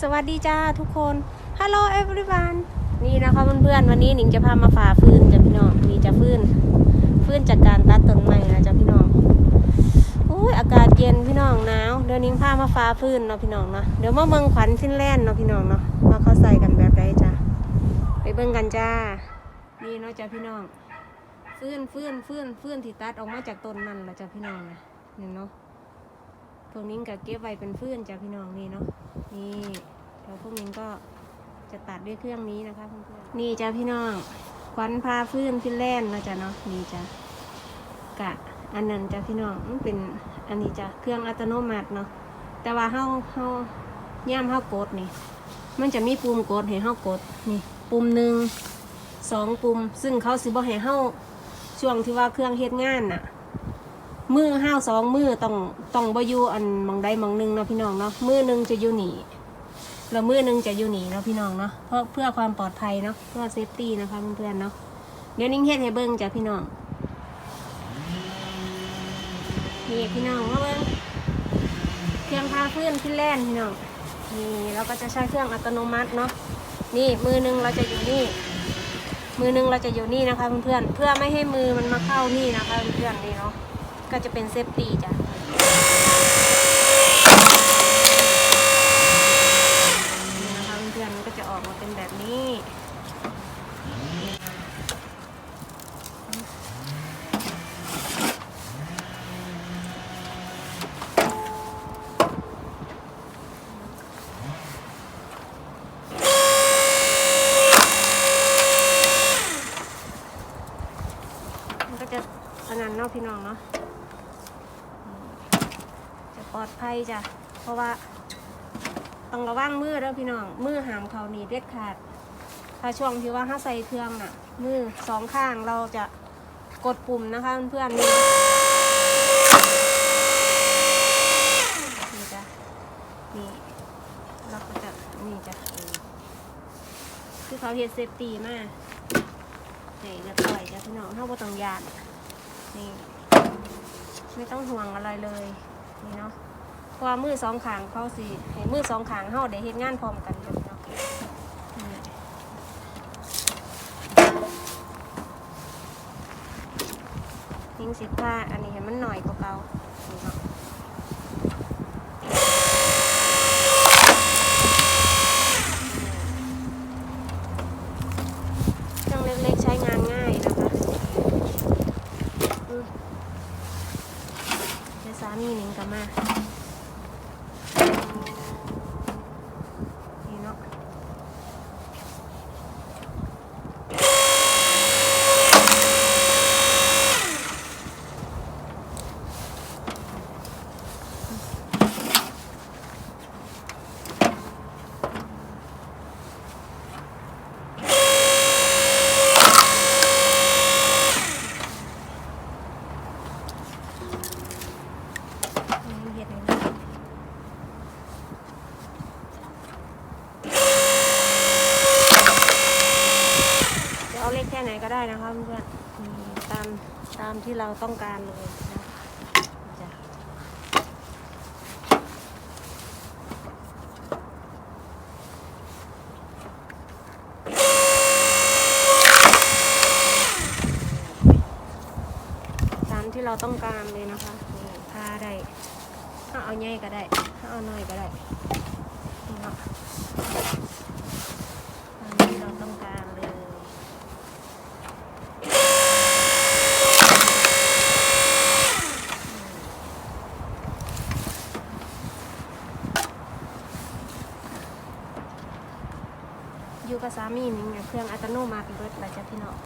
สวัสดีจ้าทุกคน Hello everyone นี่นะคะเพื่อนๆวันนี้หนิงจะพามาฝ่าฟืนจ้ะพี่น้องนี่จะฟืนฟืนจากการตัดต้นไม้นะจ้ะพี่น้องอุ้ยอากาศเย็นพี่น้องหนาวเดี๋ยวนิงพามาฝ่าฟืนเนาะพี่น้องเนาะเดี๋ยวมาเมืองขวัญฟินแลนด์เนาะพี่น้องเนาะมาเขาใส่กันแบบใดจ้ะไปเบิ่งกันจ้านี่เนาะจ้ะพี่น้องฟืนฟืนฟืนฟืนที่ตัดออกมาจากต้นนั่นละจ้ะพี่น้องนะนี่เนาะ พวกนี้ก็เก็บไว้เป็นฟืนจ้ะพี่น้องนี่เนาะนี่เดี๋ยวพวกนี้ก็จะตัดด้วยเครื่องนี้นะคะเพื่อนๆนี่จ้ะพี่น้องควันพาฟืนฟินแลนด์นะจ๊ะเนาะนี่จ้ะกะอันนั้นจ้ะพี่น้องเป็นอันนี้จ้ะเครื่องอัตโนมัติเนาะแต่ว่าเฮาเฮาย่ามเฮากดนี่ มันจะมีปุ่มกดให้เฮากดนี่ปุ่มหนึ่งสองปุ่ม ซึ่งเขาสิบ่ให้เฮาช่วงที่ว่าเครื่องเฮ็ดงานน่ะ มือห้าวสองมือต้องต้องบอยู่อันมองใดหมองหนึ่งเนาะพี่น้องเนาะมือหนึ่งจะอยู่หนีแล้วมือหนึ่งจะอยู่หนีเนาะพี่น้องเนาะเพราะเพื่อความปลอดภัยเนาะเพื่อเซฟตี้นะคะเพื่อนๆเนาะเดี๋ยวนิ่งเฮ็ดให้เบิ้งจ้ะพี่น้องนี่พี่น้องมาเบิ้งเครื่องพาฟื้นขึ้นแล่นพี่น้องนี่เราก็จะใช้เครื่องอัตโนมัติเนาะนี่มือหนึ่งเราจะอยู่นี่ มือหนึ่งเราจะอยู่นี่นะคะเพื่อนๆเพื่อไม่ให้มือมันมาเข้านี่นะคะเพื่อนๆนี่เนาะ ก็จะเป็นเซฟตี้จ้ะนะคะเพื่อนๆมันก็จะออกมาเป็นแบบนี้มันก็จะอันนั้นเนาะพี่น้องเนาะ ลอดภัยจ้ะ เพราะว่าต้องระวังมือแล้วพี่น้อง มือหามเขานี่เด็ดขาด ถ้าช่วงที่ว่าถ้าใส่เครื่องน่ะ มือสองข้างเราจะกดปุ่มนะคะเพื่อนๆนี่จ้ะ นี่เราก็จะนี่จ้ะ คือเขาเฮ็ดเซฟตี้มากนี่เรียบร้อยจ้ะพี่น้องเท่าบ่ต้องยานนี่ไม่ต้องห่วงอะไรเลย นี่เนาะ เพราะว่ามือสองขางเขาสิให้มือสองขางเฮาได้เฮ็ดงานพร้อมกันเลยเนาะนี่ยิงสิบผ้าอันนี้เห็นมันหน่อยกว่าเก่านี่เนาะเครื่องเล็กๆใช้งานง่ายนะคะอืม เดี๋ยวสามีหนิงกลับมา นี่เนาะนี่เห็ดนี่จะเอาเล็กแค่ไหนก็ได้นะคะเพื่อนๆนี่ตามตามที่ เราต้องการเลยนะจ้ะตามที่เราต้องการเลยนะคะนี่พาได้ ถ้าเอาใหญ่ก็ได้ ถ้าเอาน้อยก็ได้นี่เนาะตามที่เราต้องการเลย อยู่กับสามีนี่ไงเครื่องอัตโนมัติเบิดแล้วจ้ะพี่น้อง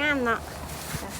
งามเนาะจ้ะ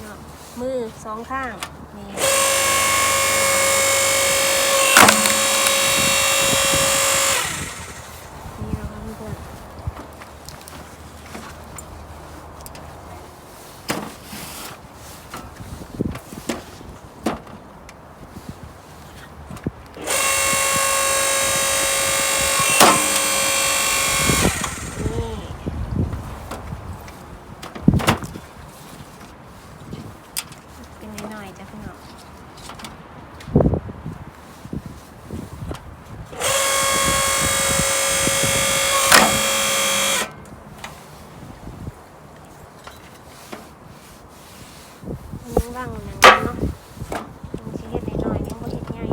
เนาะมือ สองข้าง นี่นี่นะคะเพื่อนๆ ว่างๆอย่างนั้นเนาะมันสิเฮ็ดน้อยๆยังบ่เฮ็ดใหญ่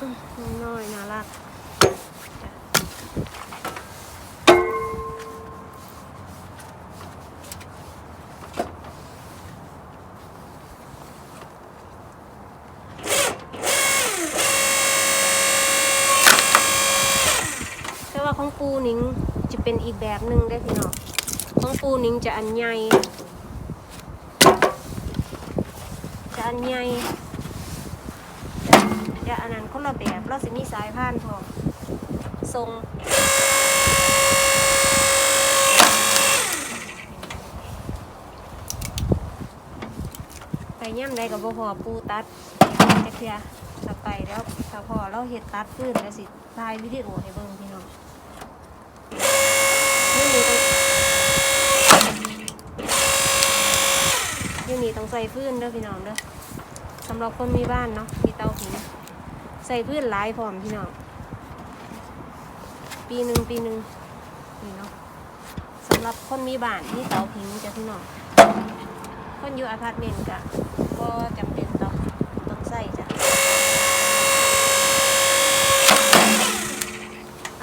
อืมน้อยน่ารักจ้ะ แต่ว่าของปูนิงจะเป็นอีกแบบหนึ่งได้อพี่น้อง ของปูนิ่งจะอันใหญ่ จะอันใหญ่ จะอันนั้นคนละแบบเราสิมีสายพานพอทรงไปย่ำใดกับบ่พอปูตัดจะเคลียร์ถ้าไปแล้วถ้าพอเราเห็ดตัดฟื้นแล้วสิถ่ายวิดีโอให้เบิ่งพี่น้องนี่นี่ต้อง นี่นี่ต้องใส่ฟื้นเด้อพี่น้องเด้อสำหรับคนมีบ้านเนาะมีเตาผิงใส่พื้นหลายพร้อมพี่น้องปีหนึ่งปีหนึ่งนี่เนาะสำหรับคนมีบ้านมีเตาผิงจ้ะพี่น้องคนอยู่อพาร์ตเมนต์ก็ก็จำเป็นต้องต้องใส่จ้ะ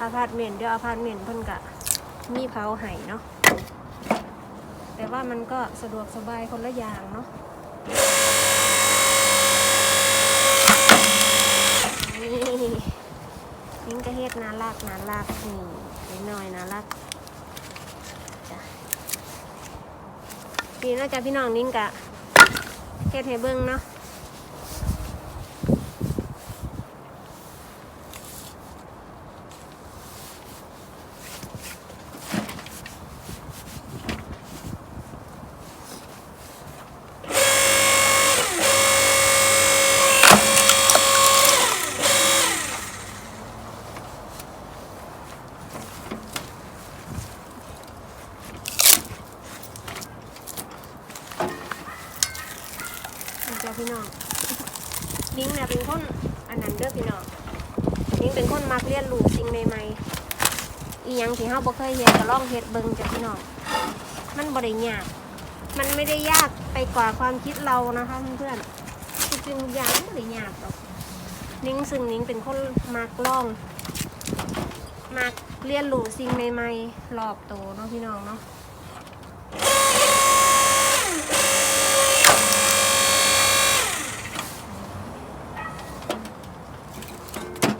อพาร์ตเมนต์เดี๋ยวอพาร์ตเมนต์เพิ่นกะมีเผาไห้เนาะ แต่ว่ามันก็สะดวกสบายคนละอย่างเนาะนี่นิ้งกระเฮ็ดนารักนารักนี่นิดหน่อยนารักจ้ะนี่เนาจะพี่น้องนิ้งกะเฮ็ดให้เบิ้งเนาะ นี่จ้ะพี่น้องนิ้งเนี่ยเป็นคนอันนั้นเด้อพี่น้องนิ้งเป็นคนมักเรียนรู้สิ่งใหม่ๆอีหยังที่เฮา บ่เคยเห็นก็ลองเห็ดเบิงจ้ะพี่น้อง มันบริยาก มันไม่ได้ยากไปกว่าความคิดเรานะคะเพื่อนๆทุกสิ่งๆอย่างมันบ่ได้ยากหรอกนิ้งซึ่งนิ้งเป็นคนมักลอง มักเรียนรู้สิ่งใหม่ๆรอบตัวเนาะพี่น้องเนาะ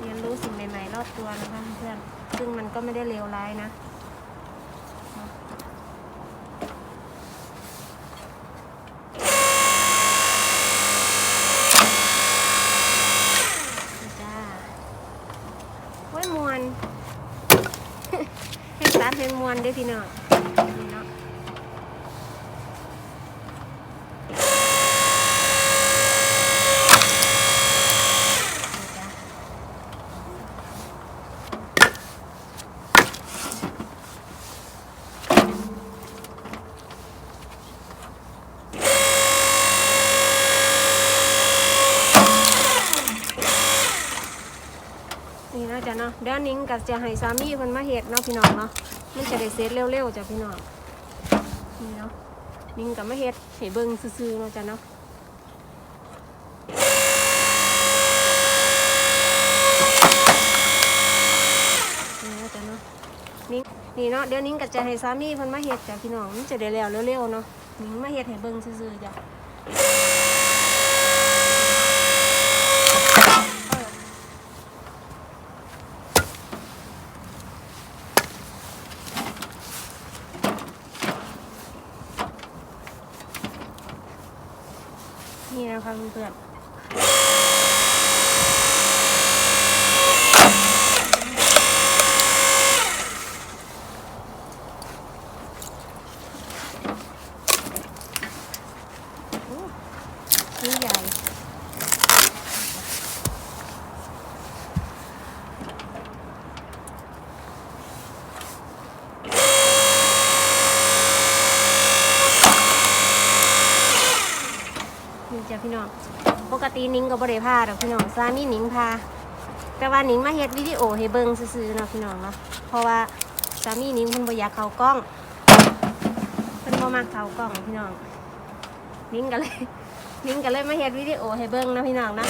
เรียนรู้สิ่งใหม่ๆรอบตัวนะคะเพื่อนๆซึ่งมัน ก็ไม่ได้เลวร้ายนะ จ้าโอ้ยมวน ให้ตัดให้มวนได้วยพี่น้องนี่เนาะนี่จ้ะ นี่นะจ้ะเนาะเดี๋ยวนิ้งก็จะให้สามีเพิ่นมาเฮ็ดเนาะพี่น้องเนาะมันจะได้เสร็จเร็วๆจ้ะพี่น้องนี่เนาะนิ้งก็มาเฮ็ดให้เบิ่งซื่อๆเนาะจ้ะเนาะนี่นะจ๊ะเนาะนิ้งนี่เนาะเดี๋ยวนิ้งก็จะให้สามีเพิ่นมาเฮ็ดจ้ะพี่น้องมันจะได้แล้วเร็วๆเนาะนิ้งมาเฮ็ดให้เบิ่งซื่อๆจ้ะ นี่นะคะเพื่อนๆโอ้นี่ใหญ่ กตินิงก็บ่ได้พาดอกพี่น้องสามีนิงพา แต่ว่านิงมาเฮ็ดวิดีโอให้เบิ่งซื่อๆเนาะพี่น้องเนาะเพราะว่าสามีนิงเพิ่นบ่อยากเข้ากล้องเพิ่นบ่มักเข้ากล้องพี่น้อง นิงก็เลยนิงก็เลยมาเฮ็ดวิดีโอให้เบิ่งนะพี่น้องนะ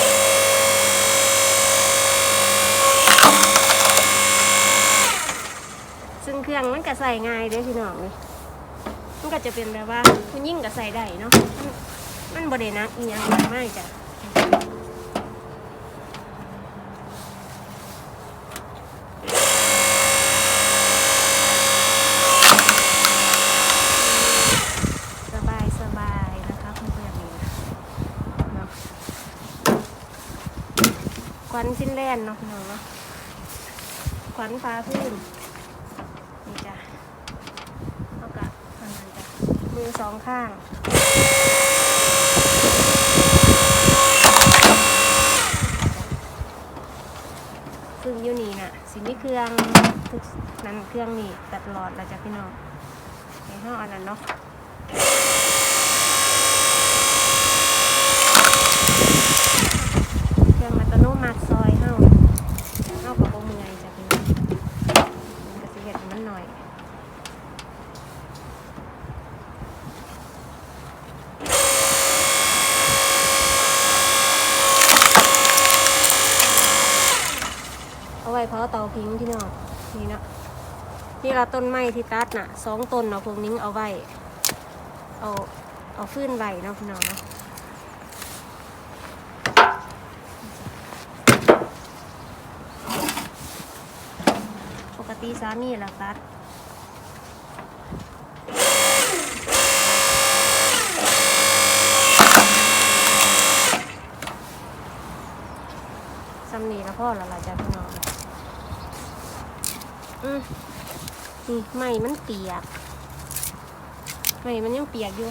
ซึ่งเครื่องมันก็ใส่ง่ายเด้อพี่น้องเลยมันก็จะเป็นแบบว่าผู้ยิ่งก็ใส่ได้เนาะมันมันบรินักอีหยังมากมายจ้ะสบายสบายนะคะคุณเพื่อนนี่เนาะค วันฟินแลนด์เนาะพี่น้องเนาะควันฟ้าพื้นนี่จ้ะเอากะอันนั้นจ้ะมือสองข้างซึ่งอยูนี่น่ะสิมีเครื่องนั้นเครื่องนี่ตัดหลอดแล้วจ้ะพี่น้องในห้องอันนั้นเนาะเครื่องอัตโนมัติซอยเฮาเฮากับโบมือไงจ้ะพี่น้อง มันก็สิเห็ดให้มันหน่อย เอาไว้เพาะเตาพิงที่น้องนี่เนาะ นี่เราต้นไม้ที่ตัดน่ะสองต้นเนาะพวกนี้งเอาไว้ เอาเอาฟื้นไว้เนาะพี่น้องเนาะปกติสามีละตัดซ้ำนี่แล้วพ่อละลายจ้ะพี่น้องอืม นี่ไม่มันเปียกไม่มันยังเปียกอยู่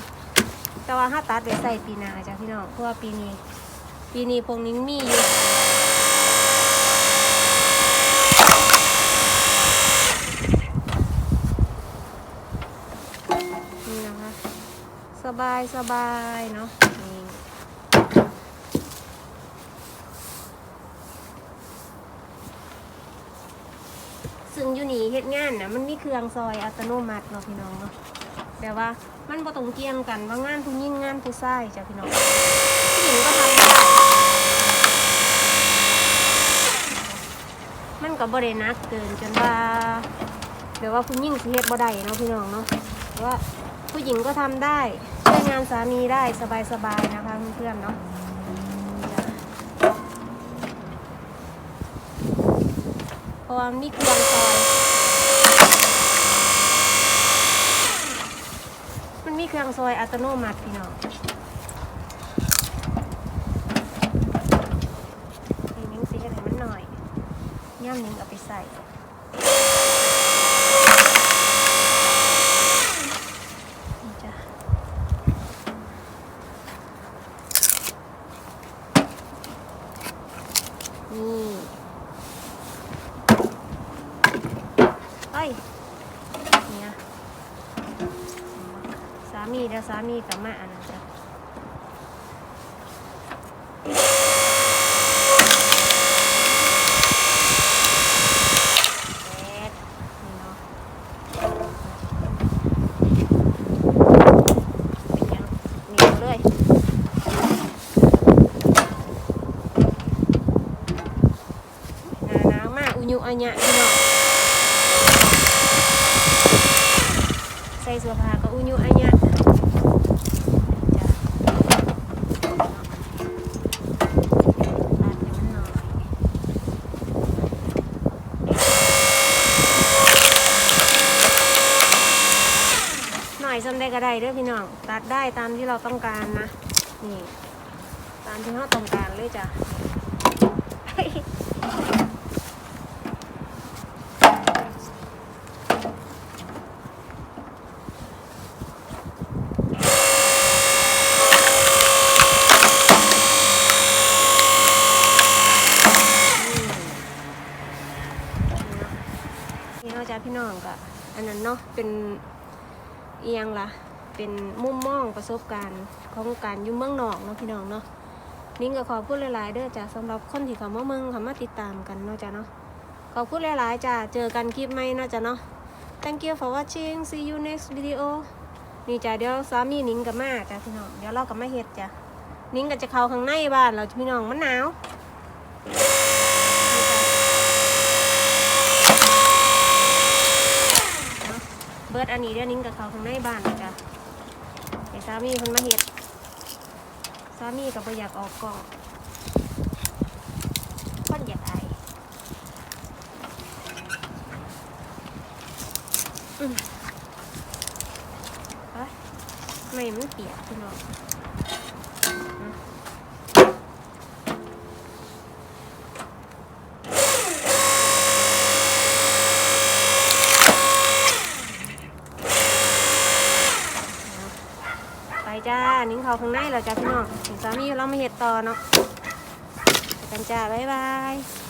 แต่ว่าถ้าตัดไปใส่ปีนาจ้ะพี่น้องเพราะว่าปีนี้ ปีนี้พวกนี้มีอยู่นี่นะคะ สบายสบายเนาะนี่ ซึ่งอยู่นี่เฮ็ดงานนะมันมีเครื่องซอยอัตโนมัติเนาะพี่น้องเนาะแต่ว่ามันบ่ต้องเกี่ยงกันว่างานผู้หญิงงานผู้ชายจ้ะพี่น้องผู้หญิงก็ทำได้มันก็บ่ได้นักเกินจนว่าแบบว่าผู้หญิงสิเฮ็ดบ่ได้เนาะพี่น้องเนาะแต่ว่าผู้หญิงก็ทำได้ช่วยงานสามีได้สบายๆนะคะเพื่อนๆเนาะ เพ ราะว่ามีเครื่องซอย มันมีเครื่องซอยอัตโนมัติพี่น้องนี่นิ้งสีอะไรมันหน่อยย่ำนิ้งเอาไปใส่นี่จ้ะนี่ เอ้ยเนี่ยสา มีแล้วสามีกับมาอันนั้นจ้ะนี่เนาะเป็นยังเหนียวเลยหนาหนาวมากอุยุอัญญะพี่น้องใส่เสื้อผ้าก็อุยุอันเนี้ยจ้ะตัดให้มันหน่อยหน่อยซ้ำ ได้ก็ได้เด้อพี่น้องตัดได้ตามที่เราต้องการนะนี่ตามที่เราต้องการเลยจ้ะนี่เขาจะพี่น้องกับอันนั้นเนาะเป็นเอียงละ เป็นมุมมองประสบการณ์ของการอยู่เมืองนอกเนาะพี่น้องเนาะนิ้งก็ขอพูดหลายๆเด้อจ้ะสำหรับคนที่เขามาเมืองเขามาติดตามกันเนาะจ้ะเนาะขอพูดหลายๆจ้ะเจอกันคลิปใหม่เนาะจ้ะเนาะ thank you for watching see you next video นี่จ้ะเดี๋ยวสามีนิ้งกับมาจ้ะพี่น้องเดี๋ยวเรากับมาเฮ็ดจ้ะนิ้งก็จะเข้าข้างในบ้านเราพี่น้องมันหนาวเบิร์ดอันนี้เดี๋ยวนิ้งกับเขาข้างในบ้านนะจ้ะ สามีคนมาเห็ดสามีก็บ่อยากออกกองคนอยากอายอืมเอ้ยไม่มันเปียกพี่น้องอืมไปจ้า นิ้ง เขาข้างในแล้วจ้าพี่น้องสามีเรามาเห็ดต่อเนาะปกันจ้าบ๊ายบาย